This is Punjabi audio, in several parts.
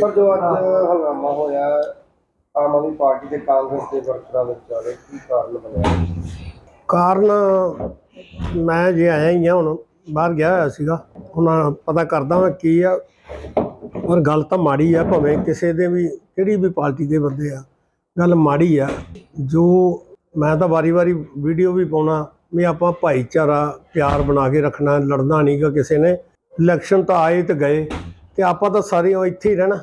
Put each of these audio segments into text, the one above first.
ਪਰ ਜੋ ਅੱਜ ਹੰਗਾਮਾ ਹੋਇਆ, ਆਮ ਆਦਮੀ ਪਾਰਟੀ ਤੇ ਕਾਂਗਰਸ ਦੇ ਵਰਕਰਾਂ ਵਿਚਾਲੇ ਕੀ ਕਾਰਨ ਬਣਿਆ? ਕਾਰਨ ਮੈਂ ਜੇ ਆਇਆ ਹੀ ਆ ਹੁਣ, ਬਾਹਰ ਗਿਆ ਹੋਇਆ ਸੀਗਾ। ਹੁਣ ਪਤਾ ਕਰਦਾ ਮੈਂ ਕੀ ਆ ਔਰ ਗੱਲ ਤਾਂ ਮਾੜੀ ਆ, ਭਾਵੇਂ ਕਿਸੇ ਦੇ ਵੀ, ਕਿਹੜੀ ਵੀ ਪਾਰਟੀ ਦੇ ਬੰਦੇ ਆ। ਗੱਲ ਮਾੜੀ ਆ, ਜੋ ਮੈਂ ਤਾਂ ਵਾਰੀ-ਵਾਰੀ ਵੀਡੀਓ ਵੀ ਪਾਉਣਾ, ਵੀ ਆਪਾਂ ਭਾਈਚਾਰਾ ਪਿਆਰ ਬਣਾ ਕੇ ਰੱਖਣਾ, ਲੜਨਾ ਨਹੀਂਗਾ ਕਿਸੇ ਨੇ। ਇਲੈਕਸ਼ਨ ਤਾਂ ਆਏ ਤੇ ਗਏ। ਤੇ ਆਪਾਂ ਤਾਂ ਸਾਰੇ ਉਹ ਇੱਥੇ ਹੀ ਰਹਿਣਾ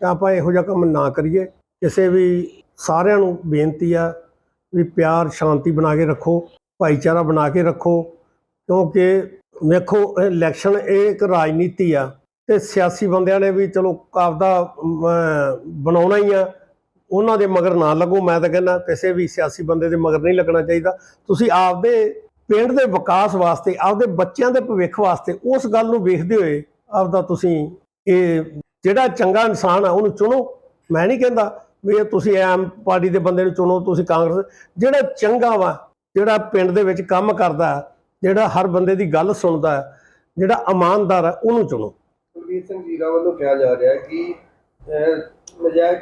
ਤੇ ਆਪਾਂ ਇਹੋ ਜਿਹਾ ਕੰਮ ਨਾ ਕਰੀਏ। ਕਿਸੇ ਵੀ ਸਾਰਿਆਂ ਨੂੰ ਬੇਨਤੀ ਆ ਵੀ ਪਿਆਰ, ਸ਼ਾਂਤੀ ਬਣਾ ਕੇ ਰੱਖੋ, ਭਾਈਚਾਰਾ ਬਣਾ ਕੇ ਰੱਖੋ, ਕਿਉਂਕਿ ਵੇਖੋ ਇਲੈਕਸ਼ਨ ਇਹ ਇੱਕ ਰਾਜਨੀਤੀ ਆ ਤੇ ਸਿਆਸੀ ਬੰਦਿਆਂ ਨੇ ਵੀ ਚਲੋ ਆਪਦਾ ਬਣਾਉਣਾ ਹੀ ਆ। ਉਹਨਾਂ ਦੇ ਮਗਰ ਨਾ ਲੱਗੋ, ਮੈਂ ਤਾਂ ਕਹਿੰਦਾ ਕਿਸੇ ਵੀ ਸਿਆਸੀ ਬੰਦੇ ਦੇ ਮਗਰ ਨਹੀਂ ਲੱਗਣਾ ਚਾਹੀਦਾ। ਤੁਸੀਂ ਆਪਦੇ ਪਿੰਡ ਦੇ ਵਿਕਾਸ ਵਾਸਤੇ, ਆਪਦੇ ਬੱਚਿਆਂ ਦੇ ਭਵਿੱਖ ਵਾਸਤੇ ਉਸ ਗੱਲ ਨੂੰ ਵੇਖਦੇ ਹੋਏ ਆਪਦਾ ਤੁਸੀਂ ਇਹ ਜਿਹੜਾ ਚੰਗਾ ਇਨਸਾਨ ਆ ਉਹਨੂੰ ਚੁਣੋ। ਮੈਂ ਨਹੀਂ ਕਹਿੰਦਾ ਵੀ ਤੁਸੀਂ ਆਮ ਪਾਰਟੀ ਦੇ ਬੰਦੇ ਨੂੰ ਚੁਣੋ ਤੁਸੀਂ ਕਾਂਗਰਸ ਜਿਹੜਾ ਚੰਗਾ ਵਾ ਜਿਹੜਾ ਪਿੰਡ ਦੇ ਵਿੱਚ ਕੰਮ ਕਰਦਾ ਜਿਹੜਾ ਹਰ ਬੰਦੇ ਦੀ ਗੱਲ ਸੁਣਦਾ ਜਿਹੜਾ ਇਮਾਨਦਾਰ ਹੈ ਉਹਨੂੰ ਚੁਣੋ। ਕੁਲਵੀਰ ਸਿੰਘ ਜੀਰਾ ਵੱਲੋਂ ਕਿਹਾ ਜਾ ਰਿਹਾ ਹੈ ਕਿ ਨਜਾਇਜ਼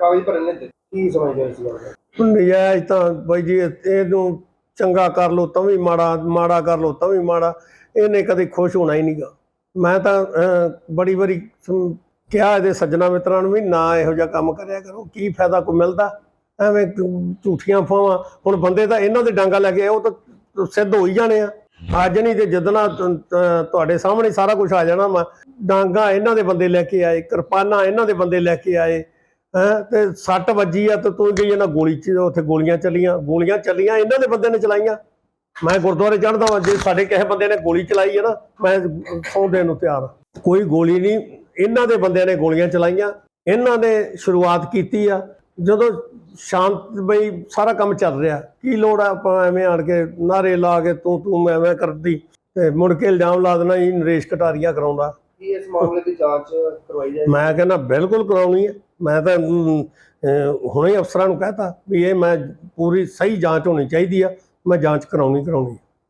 ਕਾਗਜ਼ ਭਰਨ ਨੇ ਕੀ ਸਮਝਦੇ ਇਸ ਗੱਲ ਦਾ? ਨਜਾਇਜ਼ ਤਾਂ ਬਾਈ ਜੀ ਇਹ- ਇਹਨੂੰ ਚੰਗਾ ਕਰ ਲੋ ਤਾਂ ਵੀ ਮਾੜਾ ਮਾੜਾ ਕਰ ਲੋ ਤਾਂ ਵੀ ਮਾੜਾ। ਇਹਨੇ ਕਦੇ ਖੁਸ਼ ਹੋਣਾ ਹੀ ਨਹੀਂਗਾ ਮੈਂ ਤਾਂ ਅਹ, ਬੜੀ ਵਾਰੀ ਕਿਹਾ ਇਹਦੇ ਸੱਜਣਾ ਮਿੱਤਰਾਂ ਨੂੰ ਵੀ ਨਾ ਇਹੋ ਜਿਹਾ ਕੰਮ ਕਰਿਆ ਕਰੋ ਕੀ ਫਾਇਦਾ ਕੋਈ ਮਿਲਦਾ? ਐਵੇਂ ਝੂਠੀਆਂ ਫਾਵਾਂ ਹੁਣ ਬੰਦੇ ਤਾਂ ਇਹਨਾਂ ਦੇ ਡਾਂਗਾ ਲੈ ਕੇ ਆਏ, ਉਹ ਤਾਂ ਸਿੱਧ ਹੋ ਹੀ ਜਾਣੇ ਆ। ਅੱਜ ਨਹੀਂ ਤੇ ਜਦਨਾ ਤੁਹਾਡੇ ਸਾਹਮਣੇ ਸਾਰਾ ਕੁਝ ਆ ਜਾਣਾ ਵਾ। ਡਾਂਗਾ ਇਹਨਾਂ ਦੇ ਬੰਦੇ ਲੈ ਕੇ ਆਏ ਕਿਰਪਾਨਾਂ ਇਹਨਾਂ ਦੇ ਬੰਦੇ ਲੈ ਕੇ ਆਏ ਹੈਂ ਤੇ ਸੱਟ ਵੱਜੀ ਆ ਤੇ ਤੂੰ ਗਈ ਇਹਨਾਂ ਗੋਲੀ ਚ ਉੱਥੇ ਗੋਲੀਆਂ ਚੱਲੀਆਂ ਗੋਲੀਆਂ ਚੱਲੀਆਂ ਇਹਨਾਂ ਦੇ ਬੰਦੇ ਨੇ ਚਲਾਈਆਂ। ਮੈਂ ਗੁਰਦੁਆਰੇ ਚੜ੍ਹਦਾ ਵਾਂ ਜੇ ਸਾਡੇ ਕਿਸੇ ਬੰਦੇ ਨੇ ਗੋਲੀ ਚਲਾਈ ਹੈ ਨਾ ਮੈਂ ਸੌਂ ਦੇਣ ਨੂੰ ਤਿਆਰ ਹਾਂ। ਕੋਈ ਗੋਲੀ ਨਹੀਂ ਇਹਨਾਂ ਦੇ ਬੰਦਿਆਂ ਨੇ ਗੋਲੀਆਂ ਚਲਾਈਆਂ ਇਹਨਾਂ ਨੇ ਸ਼ੁਰੂਆਤ ਕੀਤੀ ਆ। ਜਦੋਂ ਸ਼ਾਂਤ ਬਈ ਸਾਰਾ ਕੰਮ ਚੱਲ ਰਿਹਾ ਕੀ ਲੋੜ ਆ ਆਪਾਂ ਐਵੇਂ ਆਣ ਕੇ ਨਾਰੇ ਲਾ ਕੇ ਤੂੰ ਤੂੰ ਮੈਂ ਮੈਂ ਕਰਦੀ ਤੇ ਮੁੜ ਕੇ ਇਲਜ਼ਾਮ ਲਾ ਦੇਣਾ ਇਹ ਨਰੇਸ਼ ਕਟਾਰੀਆ ਕਰਾਉਂਦਾ। ਕੀ ਇਸ ਮਾਮਲੇ ਦੀ ਜਾਂਚ ਕਰਵਾਈ ਜਾਏ ਮੈਂ ਕਹਿੰਦਾ ਬਿਲਕੁਲ ਕਰਾਉਣੀ ਹੈ। ਮੈਂ ਤਾਂ ਹੁਣੇ ਹੀ ਅਫਸਰਾਂ ਨੂੰ ਕਹਤਾ ਵੀ ਇਹ ਮੈਂ ਪੂਰੀ ਸਹੀ ਜਾਂਚ ਹੋਣੀ ਚਾਹੀਦੀ ਆ। ਮੈਂ ਜਾਂਚ ਕਰਾਉਣੀ ਕਰਾਉਣੀ